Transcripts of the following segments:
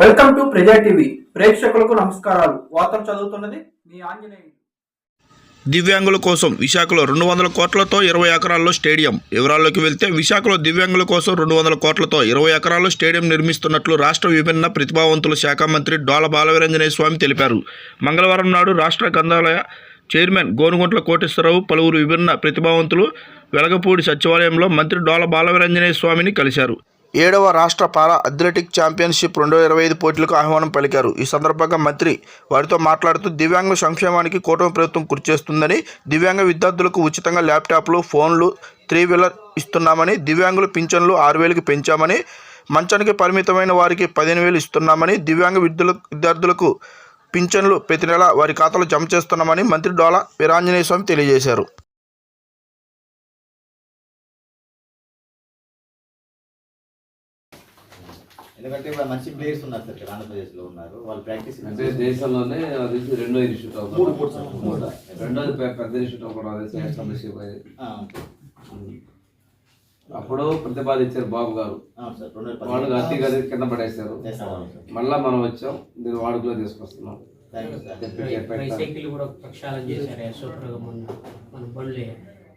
Welcome to ప్రజా TV. ప్రేక్షకులకు నమస్కారాలు. వార్తలు చదువుతున్నది మీ ఆంజనేయులు. దివ్యాంగుల కోసం విశాఖలో రెండు వందల కోట్లతో ఇరవై ఎకరాల్లో స్టేడియం. వివరాల్లోకి వెళ్తే విశాఖలో దివ్యాంగుల కోసం రెండు వందల కోట్లతో ఇరవై ఎకరాల్లో స్టేడియం నిర్మిస్తున్నట్లు రాష్ట్ర విభిన్న ప్రతిభావంతుల శాఖ మంత్రి డోల బాలవీరంజనేయ స్వామి తెలిపారు. మంగళవారం నాడు రాష్ట్ర గ్రంథాలయ చైర్మన్ గోనుగుంట్ల కోటేశ్వరరావు పలువురు విభిన్న ప్రతిభావంతులు వెలగపూడి సచివాలయంలో మంత్రి డోల బాలవీరంజనేయ స్వామిని కలిశారు. ఏడవ రాష్ట్ర పారా అథ్లెటిక్ ఛాంపియన్షిప్ రెండు ఇరవై ఐదు పోటీలకు ఆహ్వానం పలికారు. ఈ సందర్భంగా మంత్రి వారితో మాట్లాడుతూ దివ్యాంగుల సంక్షేమానికి కూటమి ప్రభుత్వం కృషి చేస్తుందని దివ్యాంగ విద్యార్థులకు ఉచితంగా ల్యాప్టాప్లు ఫోన్లు త్రీ వీలర్ ఇస్తున్నామని దివ్యాంగుల పింఛన్లు ఆరు వేలకు పెంచామని మంచానికి పరిమితమైన వారికి పదిహేను వేలు ఇస్తున్నామని దివ్యాంగ విద్యుల విద్యార్థులకు పింఛన్లు ప్రతి నెల వారి ఖాతాలో జమ చేస్తున్నామని మంత్రి డోలా వీరాంజనేయ స్వామి తెలియజేశారు. ఎందుకంటే ఇప్పుడు మంచి ప్లేయర్స్ ఉన్నారు సార్ ఇక్కడ ఆంధ్రప్రదేశ్లో ఉన్నారు. వాళ్ళు ప్రాక్టీస్ అంటే దేశంలోనే అది రెండో ఇన్స్టిట్యూట్ అవుతుంది మూడు. రెండోది పెద్ద ఇన్స్టిట్యూట్ అయ్యేది అప్పుడు ప్రతిపాదించారు బాబు గారు. వాళ్ళు. అతి గారి కింద పడేశారు. మళ్ళా మనం వచ్చాం దీన్ని వాడుకలో తీసుకొస్తున్నాం. సైకిల్ కూడా ప్రక్షాళన చేశారు యశోప్రగం మొన్న. మన బండ్లు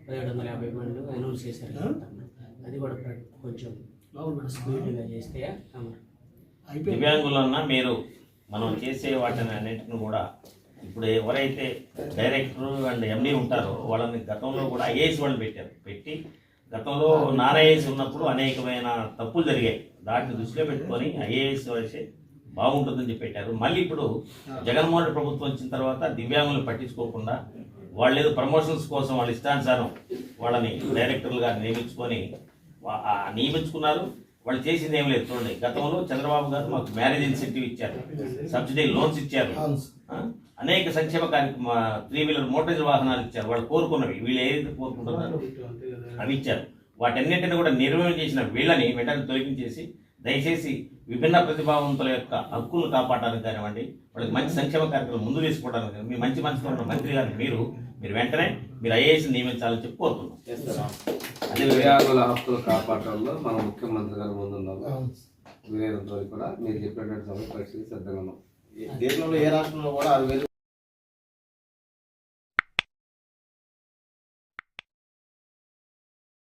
పదిహేడు వందల యాభై బండ్లు అనౌన్స్ చేశారు. అది కూడా కొంచెం చేస్తే అమరు. దివ్యాంగులన్నా మీరు మనం చేసే వాటిని అన్నింటిని కూడా ఇప్పుడు ఎవరైతే డైరెక్టర్ అండ్ ఎండి ఉంటారో వాళ్ళని గతంలో కూడా ఐఏఎస్ వాళ్ళు పెట్టారు. పెట్టి గతంలో ఐఏఎస్ ఉన్నప్పుడు అనేకమైన తప్పులు జరిగాయి. దాటిని దృష్టిలో పెట్టుకొని ఐఏఎస్ వేసే బాగుంటుందని చెప్పి పెట్టారు. మళ్ళీ ఇప్పుడు జగన్మోహన్ రెడ్డి ప్రభుత్వం వచ్చిన తర్వాత దివ్యాంగులను పట్టించుకోకుండా వాళ్ళు ఏదో ప్రమోషన్స్ కోసం వాళ్ళ ఇష్టానుసారం వాళ్ళని డైరెక్టర్లుగా నియమించుకొని నియమించుకున్నారు. వాళ్ళు చేసింది ఏం లేదు చూడండి. గతంలో చంద్రబాబు గారు మాకు మ్యారేజ్ ఇన్సెంటివ్ ఇచ్చారు. సబ్సిడీ లోన్స్ ఇచ్చారు? అనేక సంక్షేమ కార్యక్రమ త్రీ వీలర్ మోటార్ వాహనాలు ఇచ్చారు. వాళ్ళు కోరుకున్నవి. వీళ్ళు ఏదైతే కోరుకుంటున్నారో అవి ఇచ్చారు. వాటన్నిటిని కూడా నిర్వహణ చేసిన వీళ్ళని వెంటనే తొలగించేసి దయచేసి విభిన్న ప్రతిభావంతుల యొక్క హక్కులను కాపాడడానికి కానివ్వండి వాళ్ళకి మంచి సంక్షేమ కార్యక్రమం ముందు తీసుకోవడానికి కానీ మీ మంచి మనసుతో ఉన్న మంత్రి గారిని మీరు మీరు వెంటనే మీరు ఐఏఎస్ నియమించాలని చెప్పి కోరుతున్నాం. అదే దివ్యాంగుల హక్కులు కాపాడటంలో మన ముఖ్యమంత్రి గారు వీరేంద్ర కూడా మీరు చెప్పినటువంటి సమస్య పరిస్థితి సిద్ధంగా దేశంలో ఏ రాష్ట్రంలో కూడా